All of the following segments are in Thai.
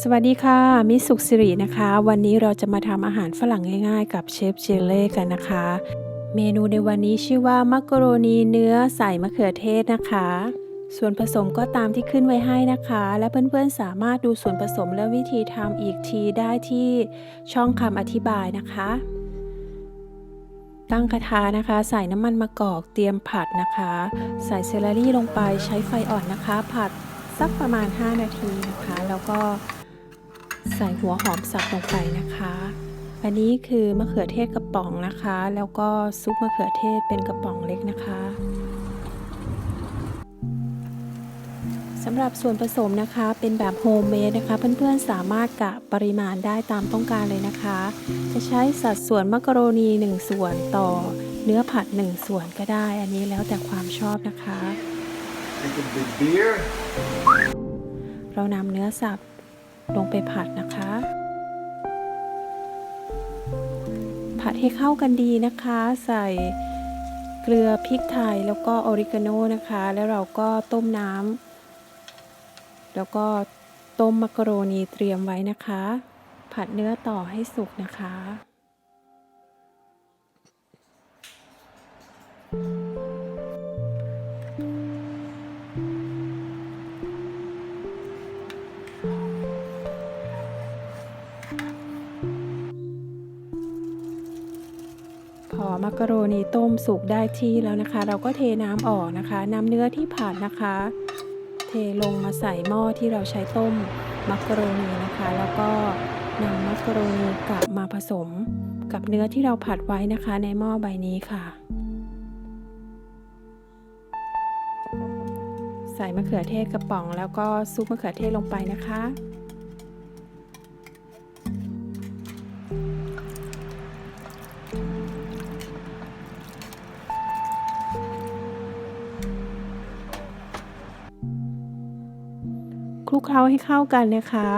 สวัสดีค่ะ มิสุขสิรินะคะ วันนี้เราจะมาทำอาหารฝรั่งง่ายๆ กับเชฟเจเล่กันนะคะ เมนูในวันนี้ชื่อว่ามักกะโรนีเนื้อใส่มะเขือเทศนะคะ ส่วนผสมก็ตามที่ขึ้นไว้ให้นะคะ และเพื่อนๆสามารถดูส่วนผสมและวิธีทำอีกทีได้ที่ช่องคำอธิบายนะคะ ตั้งกระทะนะคะ ใส่น้ำมันมะกอกเตรียมผัดนะคะ ใส่เซเลรี่ลงไปใช้ไฟอ่อนนะคะ ผัดสักประมาณ 5 นาทีนะคะ แล้วก็ ใส่หัวหอมสับลงไปนะคะ อันนี้คือมะเขือเทศกระป๋องนะคะ แล้วก็ซุปมะเขือเทศเป็นกระป๋องเล็กนะคะสำหรับส่วนผสมนะคะเป็นแบบโฮมเมดนะคะ เพื่อนๆสามารถกะปริมาณได้ตามต้องการเลยนะคะ จะใช้สัดส่วนมักกะโรนี 1 ส่วนต่อเนื้อผัด 1 ส่วนก็ได้ อันนี้แล้วแต่ความชอบนะคะ Drink a big beer. เรานำเนื้อสับ ลงไปผัดนะคะ ผัดให้เข้ากันดีนะคะ ใส่เกลือพริกไทยแล้วก็ออริกาโนนะคะ แล้วเราก็ต้มน้ำแล้วก็ต้มมักกะโรนีเตรียมไว้นะคะ ผัดเนื้อต่อให้สุกนะคะ อมักกะโรนีต้มสุกได้ที่แล้วนะคะ เราก็เทน้ำออกนะคะนำเนื้อที่ผัดนะคะ เทลงมาใส่หม้อที่เราใช้ต้มมักกะโรนีนะคะ แล้วก็นำมักกะโรนีกลับมาผสม กับเนื้อที่เราผัดไว้นะคะ ในหม้อใบนี้ค่ะ ใส่มะเขือเทศกระป๋อง แล้วก็ซุปมะเขือเทศลงไปนะคะ ลุกเคล้าให้เข้ากันนะคะ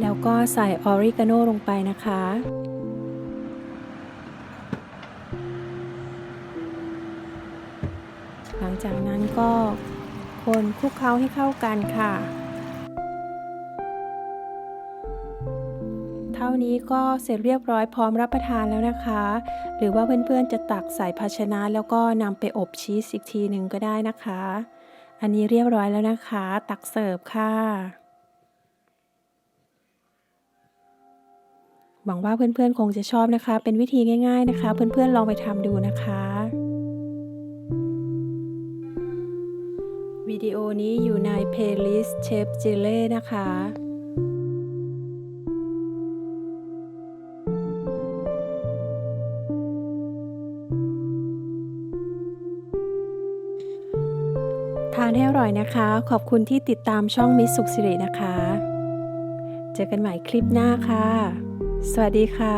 แล้วก็ใส่ออริกาโนลงไปนะคะหลังจากนั้นก็คนคลุกเคล้าให้เข้ากันค่ะ เท่านี้ก็เสร็จเรียบร้อยพร้อมรับประทานแล้วนะคะ หรือว่าเพื่อนๆจะตักใส่ภาชนะแล้วก็นำไปอบชีสอีกทีหนึ่งก็ได้นะคะ อันนี้เรียบร้อยแล้วนะคะ ตักเสิร์ฟค่ะ หวังว่าเพื่อนๆคงจะชอบนะคะ เป็นวิธีง่าย ๆนะคะ เพื่อนๆลองไปทำดูนะคะวิดีโอนี้อยู่ในเพลย์ลิสต์เชฟจิเล่นะคะานให้อร่อยนะคะ ขอบคุณที่ติดตามช่องมิสสุขสิรินะคะ เจอกันใหม่คลิปหน้าค่ะ สวัสดีค่ะ